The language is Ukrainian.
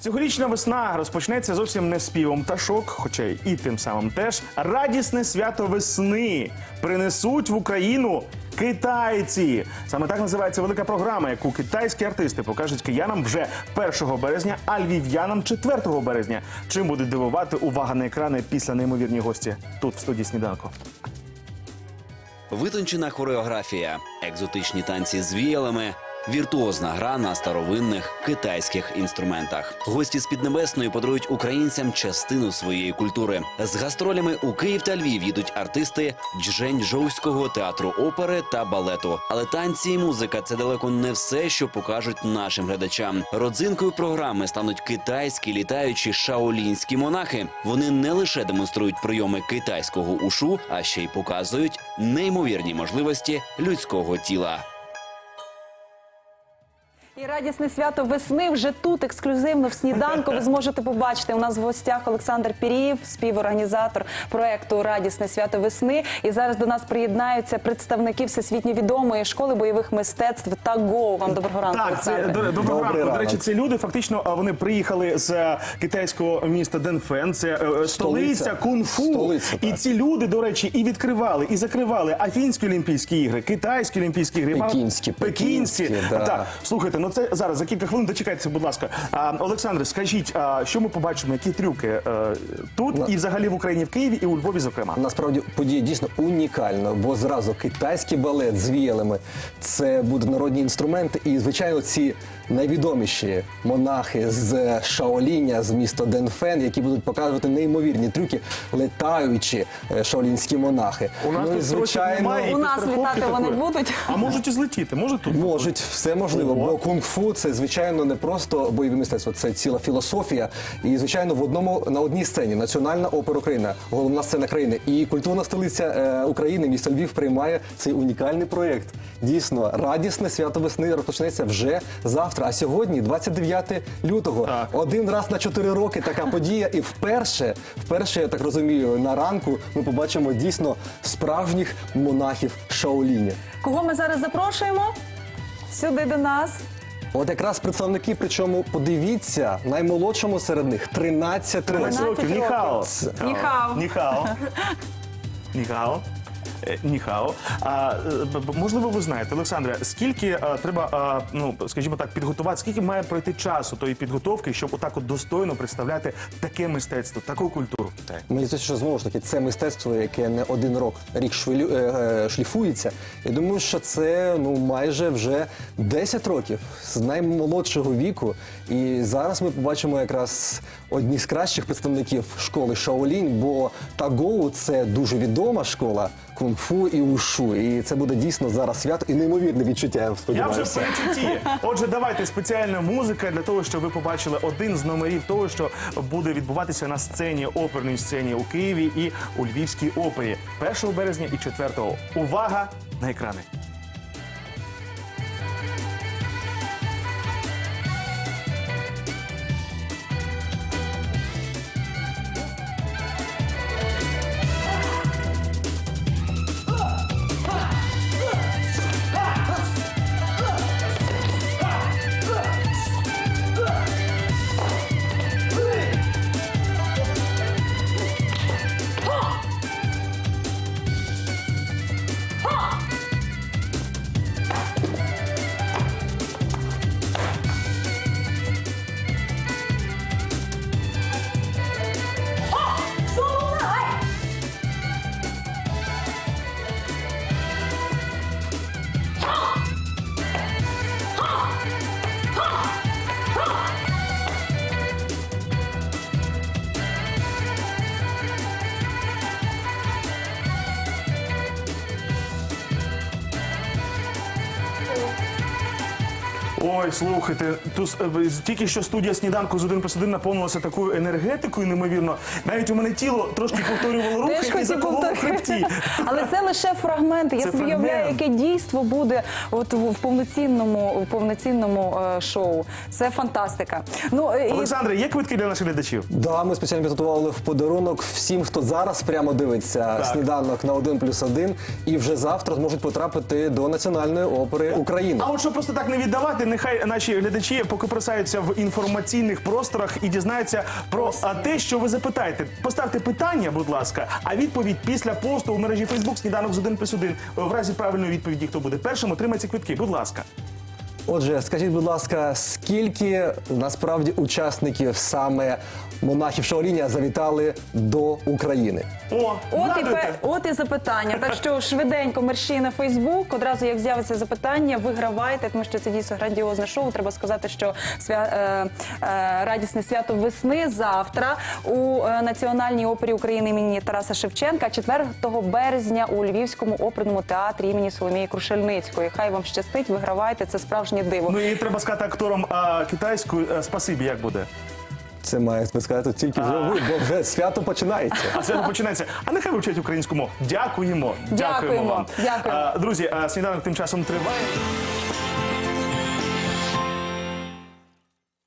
Цьогорічна весна розпочнеться зовсім не співом пташок, хоча і тим самим теж радісне свято весни принесуть в Україну китайці. Саме так називається велика програма, яку китайські артисти покажуть киянам вже 1 березня, а львів'янам 4 березня. Чим буде дивувати увага на екрани після неймовірні гості тут в студії сніданку. Витончена хореографія, екзотичні танці з віялами, віртуозна гра на старовинних китайських інструментах. Гості з Піднебесної подарують українцям частину своєї культури. З гастролями у Київ та Львів їдуть артисти Джжень-Жовського театру опери та балету. Але танці і музика це далеко не все, що покажуть нашим глядачам. Родзинкою програми стануть китайські літаючі шаолінські монахи. Вони не лише демонструють прийоми китайського ушу, а ще й показують неймовірні можливості людського тіла. І радісне свято весни вже тут ексклюзивно в сніданку. Ви зможете побачити. У нас в гостях Олександр Пірієв, співорганізатор проекту Радісне свято весни. І зараз до нас приєднаються представники всесвітньо відомої школи бойових мистецтв ТАГО. Вам доброго ранку. Так, це до- доброго Добрий ранку. До речі, ранок. ці люди фактично а, вони приїхали з е, китайського міста Денфен. Це е, столиця, Столиця. кунг-фу. Столиця, і так. ці люди, до речі, і відкривали, і закривали Афінські Олімпійські ігри, Китайські Олімпійські ігри, Пекінські, пекінські. пекінські, да. Так, слухайте, ну це зараз за кілька хвилин. Дочекайтеся, будь ласка. А, Олександре, скажіть, а, що ми побачимо, які трюки а, тут На- і взагалі в Україні, в Києві і у Львові, зокрема. Насправді подія дійсно унікальна, бо зразу китайський балет з віялами це будуть народні інструменти, і звичайно, ці найвідоміші монахи з Шаоліня, з міста Денфен, які будуть показувати неймовірні трюки, летаючі е, шаолінські монахи. У нас ну тут немає, У нас літати вони будуть. А можуть і злетіти, можуть тут. Можуть, все можливо, Ого. бо кунг-фу це звичайно не просто бойове мистецтво, це ціла філософія. І звичайно, в одному на одній сцені Національна опера України, головна сцена країни і культурна столиця е, України, місто Львів приймає цей унікальний проєкт. Дійсно, радісне свято весни розпочнеться вже завтра. А сьогодні, 29 лютого, Так. один раз на 4 роки така подія. І вперше, вперше, я так розумію, на ранку ми побачимо дійсно справжніх монахів Шаоліня. Кого ми зараз запрошуємо? Сюди до нас. От якраз представники, причому подивіться, наймолодшому серед них 13 13 років. років. років. Ніхао. Ніхао. Ніхао. Ніхао. Е, Ніхао. А, е, б- б- можливо, ви знаєте, Олександре, скільки е, треба, е, ну скажімо так, підготувати, скільки має пройти часу тої підготовки, щоб отак от достойно представляти таке мистецтво, таку культуру в Китаї? Мені здається, що знову ж таки це мистецтво, яке не один рок рік швилю, е, е, шліфується. Я думаю, що це ну майже вже 10 років з наймолодшого віку. І зараз ми побачимо якраз одні з кращих представників школи Шаолінь, бо Тагоу це дуже відома школа кунг-фу і ушу. І це буде дійсно зараз свято і неймовірне відчуття. Я Я вже в сподіваюся. перечутті. Отже, давайте спеціальна музика для того, щоб ви побачили один з номерів того, що буде відбуватися на сцені оперній сцені у Києві і у Львівській опері 1 березня і 4. Увага на екрани. Ой, слухайте, тут е, тільки що студія сніданку з 1 плюс 1 наповнилася такою енергетикою, неймовірно. Навіть у мене тіло трошки повторювало рухи Теж і хотів закололо в хребті. повторити. Але це лише фрагменти. Я Це собі уявляю, фрагмент. яке дійство буде от в в повноцінному, в повноцінному е, шоу. Це фантастика. Ну е, і Олександре, є квитки для наших глядачів? Да, ми спеціально підготували в подарунок всім, хто зараз прямо дивиться Так. сніданок на 1 плюс 1 і вже завтра зможуть потрапити до Національної опери України. А от щоб просто так не віддавати, нехай наші глядачі поки просаються в інформаційних просторах і дізнаються про те, що ви запитаєте. Поставте питання, будь ласка, а відповідь після посту у мережі Фейсбук сніданок з 1 плюс 1. В разі правильної відповіді, хто буде першим, отримається квитки. Будь ласка. Отже, скажіть, будь ласка, скільки насправді учасників саме монахів Шаоліня завітали до України? О, От і, от і запитання. Так що швиденько мерщій на Фейсбук. Одразу як з'явиться запитання, вигравайте, тому що це дійсно грандіозне шоу. Треба сказати, що свя... е, е, радісне свято весни завтра у е, Національній опері України імені Тараса Шевченка, 4 березня у Львівському оперному театрі імені Соломії Крушельницької. Хай вам щастить, вигравайте. Це справжнє диво. Ну і треба сказати акторам а, китайською а, спасибі, як буде. Це має сказати тільки вже ви, бо вже свято починається. А це починається. А нехай вивчать українську мову. Дякуємо. Дякуємо. вам. Дякуємо. А, друзі, а, сніданок тим часом триває.